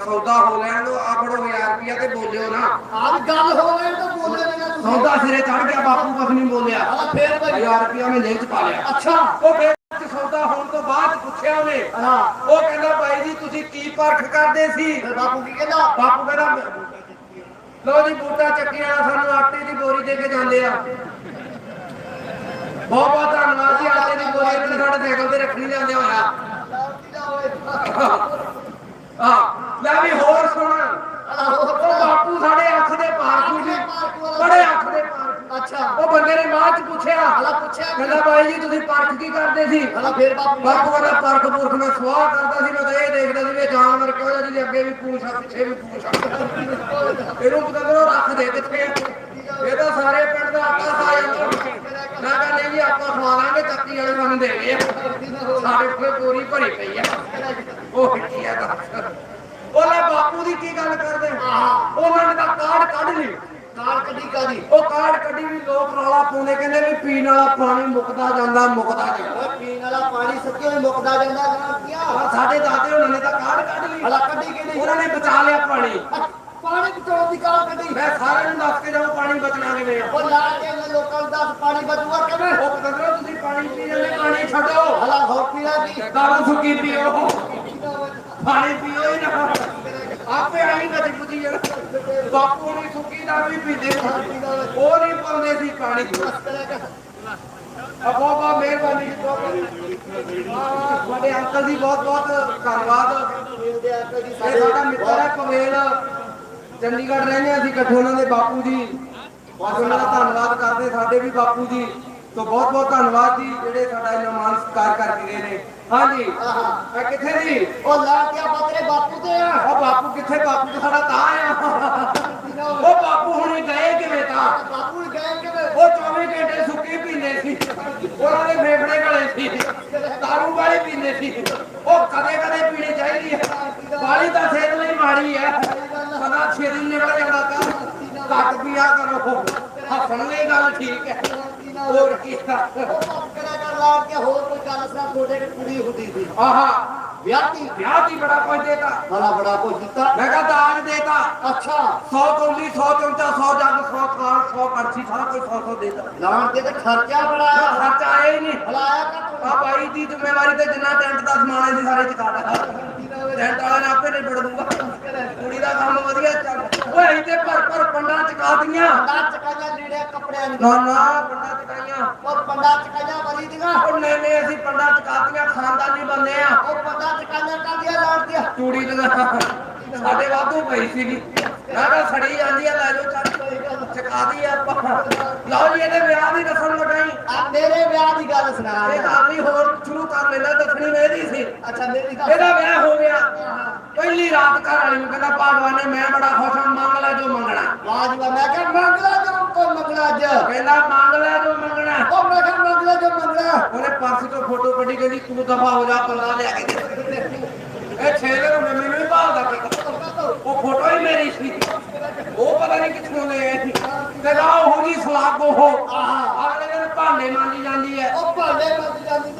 ਸੌਦਾ ਹੋ ਲੈਣ ਦੋ ਆ ਫੜੋ 1000 ਰੁਪਿਆ ਤੇ ਬੋਲਿਓ ਨਾ। ਆਹ ਗੱਲ ਹੋ ਗਈ ਤਾਂ ਬੋਲੇ ਨਾ ਤੁਸੀਂ। ਸੌਦਾ ਸਿਰੇ ਚੜ ਗਿਆ ਬਾਪੂ ਕੁਛ ਨਹੀਂ ਬੋਲਿਆ। ਫੇਰ ਭਾਈ। 1000 ਰੁਪਿਆ ਮੈਂ ਚ ਪਾ ਲਿਆ। ਅੱਛਾ। ਉਹ ਫੇਰ ਸੌਦਾ ਹੋਣ ਤੋਂ ਬਾਅਦ ਪੁੱਛਿਆ ਉਹਨੇ। ਹਾਂ। ਉਹ ਕਹਿੰਦਾ ਬਾਈ ਜੀ ਤੁਸੀਂ ਕੀ ਪਰਖ ਕਰਦੇ ਸੀ? ਫਿਰ ਬਾਪੂ ਕੀ ਕਹਿੰਦਾ? ਬਾਪੂ ਕਹਿੰਦਾ ਲੋ ਜੀ ਬੂਟਾ ਚੱਕੀ ਵਾਲਾ ਸਾਨੂੰ ਆਟੇ ਦੀ ਬੋਰੀ ਦੇ ਕੇ ਜਾਂਦੇ ਆ। ਬਹੁਤ ਬਹੁਤ ਧੰਨਵਾਦ ਜੀ ਆਟੇ ਦੀ ਬੋਰੀ ਨੇ ਸਾਡੇ ਸਾਈਕਲ ਤੇ ਰੱਖਣੀ ਲਿਆਂਦੇ ਹੋਇਆ ਹਾਂ ਲੈ ਵੀ ਹੋਰ ਸੁਣ ਉਹ ਬਾਪੂ ਸਾਡੇ ਅੱਖ ਦੇ ਪਾਰਕੂ ਜੀ ਬੜੇ ਅੱਖ ਦੇ ਪਾਰਕੂ ਅੱਛਾ ਉਹ ਬੰਦੇ ਨੇ ਬਾਅਦ ਚ ਹਲਾ ਪੁੱਛਿਆ ਕਹਿੰਦਾ ਬਾਈ ਜੀ ਤੁਸੀਂ ਪਰਖ ਕੀ ਕਰਦੇ ਸੀ? ਹਲਾ ਫੇਰ ਬਾਪੂ ਬਾਪੂ ਕਹਿੰਦਾ ਪਰਖ ਪੁਰਖ ਮੈਂ ਸਵਾਹ ਕਰਦਾ ਸੀ ਮੈਂ ਤਾਂ ਇਹ ਦੇਖਦਾ ਸੀ ਵੀ ਜਾਨਵਰ ਕਿਹੋ ਜਿਹਾ ਜਿਹਦੇ ਅੱਗੇ ਵੀ ਪੂਛ ਆ ਪਿੱਛੇ ਵੀ ਪੂਛ ਆ ਇਹਨੂੰ ਪਤਾ ਕਰੋ ਰੱਖ ਦੇ ਕਿੱਥੇ। ਇਹ ਤਾਂ ਸਾਰੇ ਪਿੰਡ ਦਾ ਆਟਾ ਖਾ ਜਾਂਦਾ। ਮੈਂ ਕਹਿੰਦਾ ਨਹੀਂ ਜੀ ਆਪਾਂ ਖਵਾ ਲਾਂਗੇ ਚੱਕੀ ਵਾਲੇ ਸਾਨੂੰ ਦੇ ਗਏ। ਸਾਡੇ ਕੋਲ ਪੂਰੀ ਭਰੀ ਪਈ ਆ। ਉਹ ਕੀ ਆ ਦੱਸ। ਉਹ ਲੈ ਬਾਪੂ ਦੀ ਕੀ ਗੱਲ ਕਰਦੇ? ਉਹਨਾਂ ਨੇ ਤਾਂ ਕਾਰਡ ਕੱਢ ਲਈ। ਕਾਰ ਕੱਢੀ ਕਾਦੀ ਉਹ ਕਾਰਡ ਕੱਢੀ ਵੀ ਲੋਕ ਰੌਲਾ ਪਾਉਂਦੇ ਕਹਿੰਦੇ ਵੀ ਪੀਣ ਵਾਲਾ ਪਾਣੀ ਮੁੱਕਦਾ ਜਾਂਦਾ ਮੁੱਕਦਾ ਜਾਂਦਾ ਓਏ ਪੀਣ ਵਾਲਾ ਪਾਣੀ ਸੱਚੇ ਮੁੱਕਦਾ ਜਾਂਦਾ ਨਾ ਕੀ ਪਰ ਸਾਡੇ ਦਾਦੇ ਉਹਨਾਂ ਨੇ ਤਾਂ ਕਾਰਡ ਕੱਢ ਲਈ। ਹਲਾ ਕੱਢੀ ਕਿਹਨੇ ਉਹਨਾਂ ਨੇ ਬਚਾ ਲਿਆ ਪਾਣੀ। ਪਾਣੀ ਬਚਾਉਣ ਦੀ ਕਾਰ ਕੱਢੀ? ਮੈਂ ਸਾਰਿਆਂ ਨੂੰ ਦੱਸ ਕੇ ਜਾਉ ਪਾਣੀ ਬਚਣਾ ਕਿਵੇਂ ਆ। ਉਹ ਲਾ ਕੇ ਉਹਨੇ ਲੋਕਾਂ ਨੂੰ ਦੱਸ ਪਾਣੀ ਬਚੂਗਾ ਕਿਵੇਂ? ਉਹ ਪਤੰਦਰੋ ਤੁਸੀਂ ਪਾਣੀ ਪੀ ਜਾਂਦੇ ਪਾਣੀ ਛੱਡੋ। ਹਲਾ ਹੋਰ ਪੀਣਾ ਕੀ ਦਾਰੂ ਸੁੱਕੀ ਪੀਓ। ਪਾਣੀ ਪੀਓ ਹੀ ਨਾ। ਆਪੇ ਆਈ ਕਦੇ ਪੁੱਜੀ ਜਾਣਾ ਬਾਪੂ ਨੇ ਸੁੱਕੀ ਦਾਰੂ ਵੀ ਪੀਂਦੇ ਸੀ। ਉਹ ਨਹੀਂ ਪਾਉਂਦੇ ਸੀ ਪਾਣੀ। ਆ ਬਹੁਤ ਮਿਹਰਬਾਨੀ। ਜੀ ਬਹੁਤ ਤੁਹਾਡੇ ਅੰਕਲ ਦੀ ਬਹੁਤ ਬਹੁਤ ਧੰਨਵਾਦ। ਇਹ ਸਾਡਾ ਮਿੱਤਰ ਹੈ ਪਵੇਲ ਚੰਡੀਗੜ੍ਹ ਰਹਿੰਦੇ ਅਸੀਂ ਇਕੱਠੇ ਉਹਨਾਂ ਦੇ ਬਾਪੂ ਜੀ। ਬਹੁਤ ਉਹਨਾਂ ਦਾ ਧੰਨਵਾਦ ਕਰਦੇ ਸਾਡੇ ਵੀ ਬਾਪੂ ਜੀ। ਤੋਂ ਬਹੁਤ ਬਹੁਤ ਧੰਨਵਾਦ ਜੀ ਜਿਹੜੇ ਸਾਡਾ ਇੰਨਾ ਮਾਨ ਸਤਿਕਾਰ ਕਰਕੇ ਗਏ ਨੇ। ਹਾਂਜੀ ਮੈਂ ਕਿੱਥੇ ਜੀ? ਉਹ ਲਾ ਕੇ ਆਪਾਂ ਤੇਰੇ ਬਾਪੂ ਤੇ ਆ। ਉਹ ਬਾਪੂ ਕਿੱਥੇ? ਬਾਪੂ ਤਾਂ ਸਾਡਾ ਤਾਂ ਆ। ਉਹ ਬਾਪੂ ਹੁਣੇ ਗਏ ਕਿਵੇਂ ਤਾਂ? ਬਾਪੂ ਗਏ ਕਿਵੇਂ? ਉਹ 24 ਘੰਟੇ ਸੁੱਕੀ ਪੀਂਦੇ ਸੀ। ਉਹਨਾਂ ਦੇ ਫੇਫੜੇ ਗਲੇ ਸੀ। ਦਾਰੂ ਵਾਲੇ ਪੀਂਦੇ ਸੀ ਉਹ ਕਦੇ ਕਦੇ ਪੀਣੀ ਚਾਹੀਦੀ ਹੈ ਬਾਲੀ ਤਾਂ ਸਿਹਤ ਲਈ ਮਾੜੀ ਹੈ ਸਦਾ ਛੇਤੀ ਨਿਕਲ ਜਾਂਦਾ ਤਾਂ ਘੱਟ ਪੀਆ ਕਰੋ ਹੱਸਣ ਲਈ ਗੱਲ ਠੀਕ ਹੈ। ਹੋਰ ਕੀ ਹੋਰ ਕੋਈ ਗੱਲ ਸੁਣਾ ਤੁਹਾਡੇ ਕੋਲ ਕੁੜੀ ਹੁੰਦੀ ਸੀ ਆਹਾ ਵਿਆਹਤੀ ਵਿਆਹ ਦੀ ਬੜਾ ਕੁਝ ਦੇਤਾ ਬੜਾ ਬੜਾ ਕੁਝ ਦਿੱਤਾ। ਮੈਂ ਕਹਾ ਦਾਨ ਦੇਤਾ। ਅੱਛਾ 100 ਕੌਲੀ 100 ਚਮਚਾ 100 ਜੱਗ 100 ਖਾਣ 100 ਕੜਛੀ ਸਾਰਾ ਕੁਝ 100 100 ਦੇਤਾ। ਲਾਣ ਤੇ ਤੇ ਖਰਚਾ ਬੜਾ ਖਰਚਾ ਆਇਆ ਹੀ ਨਹੀਂ। ਹਲਾਇਆ ਕਰ ਆ ਬਾਈ ਦੀ ਜ਼ਿੰਮੇਵਾਰੀ ਤੇ ਜਿੰਨਾ ਟੈਂਟ ਦਾ ਸਮਾਨ ਹੈ ਸਾਰੇ ਚਕਾ ਟੈਂਟ ਵਾਲੇ ਨੇ ਆਪੇ ਨਿਬੜ ਦੂੰਗਾ। ਕੁੜੀ ਦਾ ਕੰਮ ਵਧੀਆ ਚੱਲ। ਓਏ ਇੱਥੇ ਭਰ ਭਰ ਪੰਡਾਂ ਚਕਾ ਦੀਆਂ ਪੰਡਾ ਚਕਾਈਆਂ ਲੀੜੇ ਕੱਪੜਿਆਂ ਨੂੰ ਨਾ ਨਾ ਪੰਡਾਂ ਚਕਾਈਆਂ। ਉਹ ਪੰਡਾ ਚਕਾਈਆਂ ਬਰੀ ਦੀਆਂ। ਉਹ ਨਹੀਂ ਨਹੀਂ ਅਸੀਂ ਪੰਡਾਂ ਚਕਾਤੀਆਂ ਖਾਨਦਾਨੀ ਬੰਦੇ ਆ। ਉਹ ਪੰਡਾ ਚਕਾਈਆਂ ਕਾਦੀਆਂ ਲਾਣ ਦੀਆਂ? ਚੂੜੀ ਲਗਾ। ਸਾਡੇ ਵਾਧੂ ਪਈ ਸੀਗੀ। ਜਾਂਦੀ ਆ ਲੈ ਜਾਓ ਲਓ ਜੀ ਇਹਦੇ ਵਿਆਹ ਦੀ ਰਸਮ ਲਗਾਈ। ਆ ਮੇਰੇ ਵਿਆਹ ਦੀ ਗੱਲ ਸੁਣਾ ਇਹ ਗੱਲ ਨਹੀਂ ਹੋਰ ਸ਼ੁਰੂ ਕਰ ਲੈਣਾ ਦੱਸਣੀ ਮੇਰੀ ਸੀ। ਅੱਛਾ ਮੇਰੀ ਗੱਲ ਇਹਦਾ ਵਿਆਹ ਹੋ ਗਿਆ। ਪਹਿਲੀ ਰਾਤ ਘਰ ਵਾਲੀ ਨੂੰ ਕਹਿੰਦਾ ਭਗਵਾਨ ਨੇ ਮੈਂ ਬੜਾ ਖੁਸ਼ ਹਾਂ ਮੰਗ ਲੈ ਜੋ ਮੰਗਣਾ। ਵਾਜਵਾ ਮੈਂ ਕਿਹਾ ਮੰਗਲਾ ਜੋ ਕੋ ਮੰਗਲਾ ਅੱਜ। ਕਹਿੰਦਾ ਮੰਗ ਲੈ ਜੋ ਮੰਗਣਾ। ਉਹ ਮੈਂ ਕਿਹਾ ਮੰਗਲਾ ਜੋ ਮੰਗਲਾ ਉਹਨੇ ਪਰਸ ਤੋਂ ਫੋਟੋ ਕੱਢੀ ਕਹਿੰਦੀ ਤੂੰ ਦਫਾ ਹੋ ਜਾ ਪੱਲਾ ਲਿਆ ਕੇ ਦੇ ਇਹ ਛੇਲੇ ਨੂੰ ਮੈਨੂੰ ਨਹੀਂ ਭਾਲਦਾ ਉਹ ਫੋਟੋ ਹੀ ਮੇਰੀ ਸੀ। ਉਹ ਪਤਾ ਨਹੀਂ ਕਿੱਥੋਂ ਲੈ ਆਏ ਸੀ। ਤੇ ਨਾ ਉਹ ਜੀ ਸਲਾਗ ਉਹ ਅਗਲੇ ਦਿਨ ਭਾਂਡੇ ਮਾਂਜੀ ਜਾਂਦੀ ਹੈ ਉਹ ਭਾਂਡੇ ਮੰਗ ਜਾਂਦੀ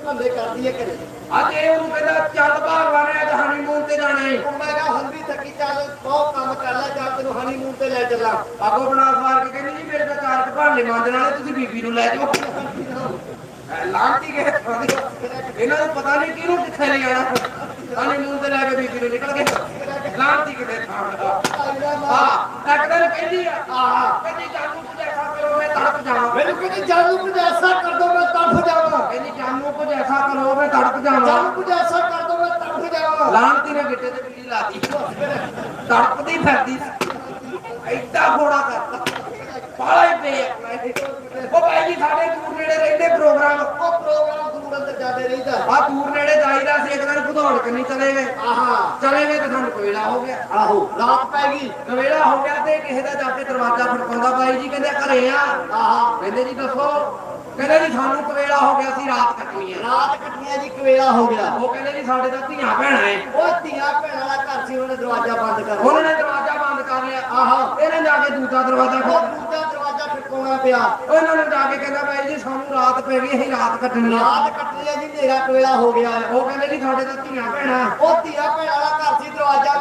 ਭੰਡੇ ਕਰਦੀ ਹੈ ਕਰੇ ਅੱਜ ਇਹ ਉਹਨੂੰ ਕਹਿੰਦਾ ਚੱਲ ਭਗਵਾਨ ਨੇ ਅੱਜ ਹਨੀਮੂਨ ਤੇ ਜਾਣਾ ਹੈ ਉਹ ਮੈਂ ਕਿਹਾ ਹੰਦੀ ਥੱਕੀ ਚੱਲ ਬਹੁਤ ਕੰਮ ਕਰ ਲੈ ਚੱਲ ਤੈਨੂੰ ਹਨੀਮੂਨ ਤੇ ਲੈ ਚੱਲਾਂ। ਆਗੋ ਬਣਾ ਸਵਾਰ ਕੇ ਕਹਿੰਦੀ ਜੀ ਮੇਰੇ ਤਾਂ ਚਾਰ ਭਾਂਡੇ ਮਾਂਜਣ ਵਾਲੇ ਤੁਸੀਂ ਬੀਬੀ ਨੂੰ ਲੈ ਜਾਓ। ਲਾਂਟੀ ਕੇ ਇਹਨਾਂ ਨੂੰ ਪਤਾ ਨਹੀਂ ਕਿਹਨੂੰ ਕਿੱਥੇ ਲੈ ਜਾਣਾ ਆਨੇ ਮੂੰਹ ਤੇ ਲੈ ਕੇ ਬੀਬੀ ਨੂੰ ਨਿਕਲ ਗਏ। ਲਾਂਟੀ ਕਿਤੇ ਥਾਂ ਹਾਂ ਇੱਕ ਦਿਨ ਕਹਿੰਦੀ ਆ ਆਹ ਕਹਿੰਦੀ ਜਾਨੂ ਕੁਝ ਐਸਾ ਕਰੋ ਮੈਂ ਤੜਪ ਜਾਵਾਂ। ਮੈਨੂੰ ਕਹਿੰਦੀ ਜਾਨੂ ਕੁਝ ਐਸਾ ਕਰ ਦੋ ਤੜਫ ਜਾਵਾਂ। ਕਹਿੰਦੀ ਜਾਨੂ ਕੁਝ ਐਸਾ ਕਰੋ ਮੈਂ ਤੜਪ ਜਾਵਾਂ। ਜਾਨੂ ਕੁਝ ਐਸਾ ਕਰ ਦੋ ਮੈਂ ਤੜਫ ਜਾਵਾਂ। ਲਾਂਟੀ ਨੇ ਗਿੱਟੇ ਤੇ ਬਿੱਲੀ ਲਾਤੀ ਤੜਪਦੀ ਫਿਰਦੀ ਐਡਾ ਫੋੜਾ ਕਰਤਾ ਬਾਲਾ ਹੀ ਪੇ ਉਹ ਭਾਈ ਜੀ ਸਾਡੇ ਦੂਰ ਨੇੜੇ ਰਹਿੰਦੇ ਪ੍ਰੋਗਰਾਮ। ਉਹ ਪ੍ਰੋਗਰਾਮ ਦੂਰ ਅੰਦਰ ਜਾਂਦੇ ਰਹੀਦਾ। ਆ ਦੂਰ ਨੇੜੇ ਜਾਈਦਾ ਸੀ ਇੱਕ ਦਿਨ ਭਦੌੜ ਕੰਨੀ ਚਲੇ ਗਏ। ਆਹਾ। ਚਲੇ ਗਏ ਤੇ ਸਾਨੂੰ ਕੋਇਲਾ ਹੋ ਗਿਆ। ਆਹੋ ਰਾਤ ਪੈ ਗਈ। ਕਵੇਲਾ ਹੋ ਗਿਆ ਤੇ ਕਿਸੇ ਦਾ ਜਾ ਕੇ ਦਰਵਾਜ਼ਾ ਖੜਕਾਉਂਦਾ। ਬਾਈ ਜੀ ਕਹਿੰਦੇ ਘਰੇ ਆ। ਆਹਾ। ਕਹਿੰਦੇ ਜੀ ਦੱਸੋ। ਕਹਿੰਦੇ ਜੀ ਸਾਨੂੰ ਕਵੇਲਾ ਹੋ ਗਿਆ ਸੀ ਰਾਤ ਕੱਟਣੀ ਆ। ਰਾਤ ਕੱਟੀਆਂ ਜੀ ਕਵੇਲਾ ਹੋ ਗਿਆ। ਉਹ ਕਹਿੰਦੇ ਜੀ ਸਾਡੇ ਤਾਂ ਧੀਆਂ ਭੈਣਾਂ ਐ। ਉਹ ਧੀਆਂ ਭੈਣਾਂ ਦਾ ਘਰ ਸੀ ਉਹਨੇ ਦਰਵਾਜ਼ਾ ਬੰਦ ਕਰ ਉਹਨਾਂ ਨੇ ਦਰਵਾਜ਼ਾ ਬੰਦ ਕਰ ਲਿਆ। ਆਹਾ। ਇਹਨੇ ਜਾ ਕੇ ਦੂਜਾ ਦਰਵਾਜ਼ਾ ਖੋਲ੍ਹ ਦੂਜਾ ਦਰਵਾਜ਼ਾ ਖੜਕਾਉਣਾ ਪਿਆ। ਉਹਨਾਂ ਨੇ ਜਾ ਕੇ ਕਹਿੰਦਾ ਬਾਈ ਜੀ ਸਾਨੂੰ ਰਾਤ ਪੈ ਗਈ ਅਸੀਂ ਰਾਤ ਕੱਟਣੀ ਆ। ਰਾਤ ਕੱਟੀ ਆ ਜੀ ਨੇਰਾ ਕਵੇਲਾ ਹੋ ਗਿਆ। ਉਹ ਕਹਿੰਦੇ ਜੀ ਸਾਡੇ ਤਾਂ ਧੀਆਂ ਭੈਣਾਂ। ਉਹ ਧੀਆਂ ਭੈਣਾਂ ਦਾ ਘਰ ਸੀ ਦਰਵਾਜ਼ਾ